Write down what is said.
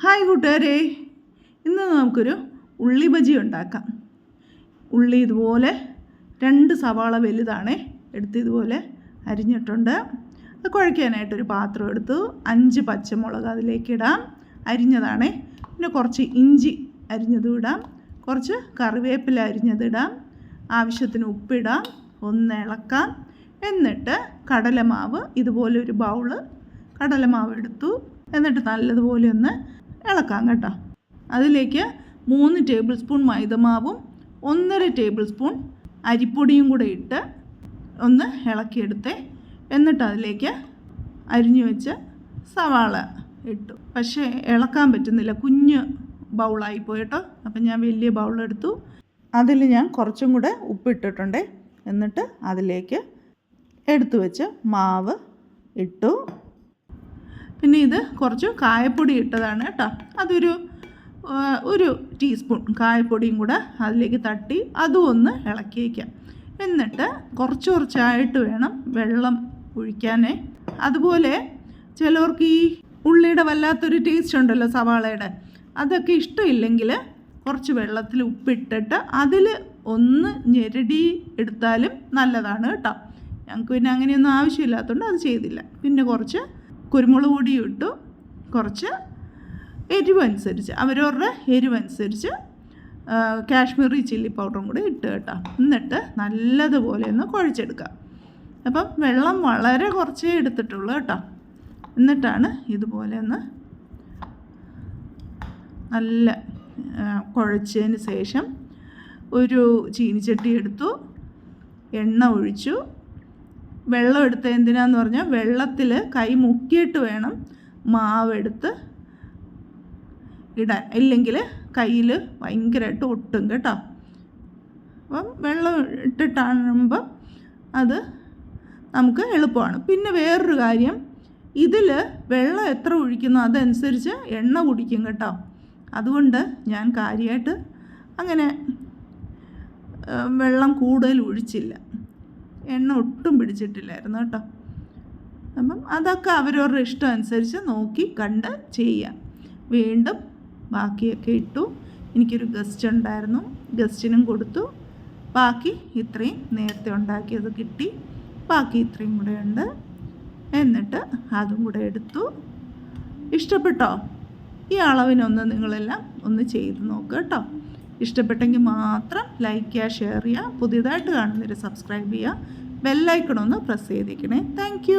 Hi കൂട്ടുകാരെ. ഇന്ന് നമുക്കൊരു ഉള്ളി ബജി ഉണ്ടാക്കാം. ഉള്ളി ഇതുപോലെ രണ്ട് സവാള വലുതാണ് എടുത്ത് ഇതുപോലെ അരിഞ്ഞിട്ടുണ്ട്. അത് കുഴയ്ക്കാനായിട്ടൊരു പാത്രം എടുത്തു. അഞ്ച് പച്ചമുളക് അതിലേക്ക് ഇടാം. അരിഞ്ഞതാണ്. പിന്നെ കുറച്ച് ഇഞ്ചി അരിഞ്ഞതും ഇടാം. കുറച്ച് കറിവേപ്പില അരിഞ്ഞതിടാം ആവശ്യത്തിന് ഉപ്പിടാം. ഒന്ന് ഇളക്കാം. എന്നിട്ട് കടലമാവ് ഇതുപോലെ ഒരു ബൗൾ കടലമാവ് എടുത്തു. എന്നിട്ട് നല്ലതുപോലെ ഒന്ന് ഇളക്കാം കേട്ടോ. അതിലേക്ക് മൂന്ന് ടേബിൾ സ്പൂൺ മൈദമാവും ഒന്നര ടേബിൾ സ്പൂൺ അരിപ്പൊടിയും കൂടെ ഇട്ട് ഒന്ന് ഇളക്കിയെടുത്ത്. എന്നിട്ട് അതിലേക്ക് അരിഞ്ഞു വെച്ച് സവാള ഇട്ടു. പക്ഷേ ഇളക്കാൻ പറ്റുന്നില്ല. കുഞ്ഞ് ബൗളായി പോയിട്ടോ അപ്പം ഞാൻ വലിയ ബൗളെടുത്തു അതിൽ ഞാൻ കുറച്ചും കൂടെ ഉപ്പിട്ടിട്ടുണ്ട് എന്നിട്ട് അതിലേക്ക് എടുത്തു വെച്ച് മാവ് ഇട്ടു. പിന്നെ ഇത് കുറച്ച് കായപ്പൊടി ഇട്ടതാണ് കേട്ടോ. അതൊരു ഒരു ടീസ്പൂൺ കായപ്പൊടിയും കൂടെ അതിലേക്ക് തട്ടി അതും ഒന്ന് ഇളക്കി വയ്ക്കാം. എന്നിട്ട് കുറച്ച് കുറച്ചായിട്ട് വേണം വെള്ളം ഒഴിക്കാനേ. അതുപോലെ ചിലവർക്ക് ഈ ഉള്ളിയുടെ വല്ലാത്തൊരു ടേസ്റ്റ് ഉണ്ടല്ലോ സവാളയുടെ. അതൊക്കെ ഇഷ്ടമില്ലെങ്കിൽ കുറച്ച് വെള്ളത്തിൽ ഉപ്പിട്ടിട്ട് അതിൽ ഒന്ന് ഞെരടി എടുത്താലും നല്ലതാണ് കേട്ടോ. ഞങ്ങൾക്ക് പിന്നെ അങ്ങനെയൊന്നും ആവശ്യമില്ലാത്തതുകൊണ്ട് അത് ചെയ്തില്ല. പിന്നെ കുറച്ച് കുരുമുളക് പൊടി ഇട്ടു. കുറച്ച് എരിവനുസരിച്ച് അവരവരുടെ എരിവനുസരിച്ച് കാശ്മീരി ചില്ലി പൗഡറും കൂടി ഇട്ട് കേട്ടോ. എന്നിട്ട് നല്ലതുപോലെ ഒന്ന് കുഴിച്ചെടുക്കുക അപ്പം വെള്ളം വളരെ കുറച്ചേ എടുത്തിട്ടുള്ളൂ കേട്ടോ. എന്നിട്ടാണ് ഇതുപോലെ ഒന്ന് നല്ല കുഴച്ചതിന് ശേഷം ഒരു ചീനിച്ചട്ടി എടുത്തു. എണ്ണ ഒഴിച്ചു. വെള്ളം എടുത്ത് എന്തിനാന്ന് പറഞ്ഞാൽ വെള്ളത്തിൽ കൈ മുക്കിയിട്ട് വേണം മാവെടുത്ത് ഇടാൻ. ഇല്ലെങ്കിൽ കയ്യിൽ ഭയങ്കരമായിട്ട് ഒട്ടും കേട്ടോ. അപ്പം വെള്ളം ഇട്ടിട്ടാകുമ്പം അത് നമുക്ക് എളുപ്പമാണ്. പിന്നെ വേറൊരു കാര്യം ഇതിൽ വെള്ളം എത്ര ഒഴിക്കുന്നു അതനുസരിച്ച് എണ്ണ കുടിക്കും കേട്ടോ. അതുകൊണ്ട് ഞാൻ കാര്യമായിട്ട് അങ്ങനെ വെള്ളം കൂടുതൽ ഒഴിച്ചില്ല. എണ്ണ ഒട്ടും പിടിച്ചിട്ടില്ലായിരുന്നു കേട്ടോ. അപ്പം അതൊക്കെ അവരവരുടെ ഇഷ്ടം അനുസരിച്ച് നോക്കി കണ്ട് ചെയ്യാം. വീണ്ടും ബാക്കിയൊക്കെ ഇട്ടു. എനിക്കൊരു ഗസ്റ്റ് ഉണ്ടായിരുന്നു. ഗസ്റ്റിനും കൊടുത്തു. ബാക്കി ഇത്രയും നേരത്തെ ഉണ്ടാക്കിയത് കിട്ടി. ബാക്കി ഇത്രയും കൂടെ ഉണ്ട്. എന്നിട്ട് അതും കൂടെ എടുത്തു. ഇഷ്ടപ്പെട്ടോ? ഈ അളവിനൊന്ന് നിങ്ങളെല്ലാം ഒന്ന് ചെയ്ത് നോക്കുക കേട്ടോ. ഇഷ്ടപ്പെട്ടെങ്കിൽ മാത്രം ലൈക്ക് ചെയ്യുക ഷെയർ ചെയ്യുക പുതിയതായിട്ട് കാണുന്നവർ സബ്സ്ക്രൈബ് ചെയ്യുക ബെല്ലൈക്കണൊന്ന് പ്രസ് ചെയ്തിരിക്കണേ താങ്ക്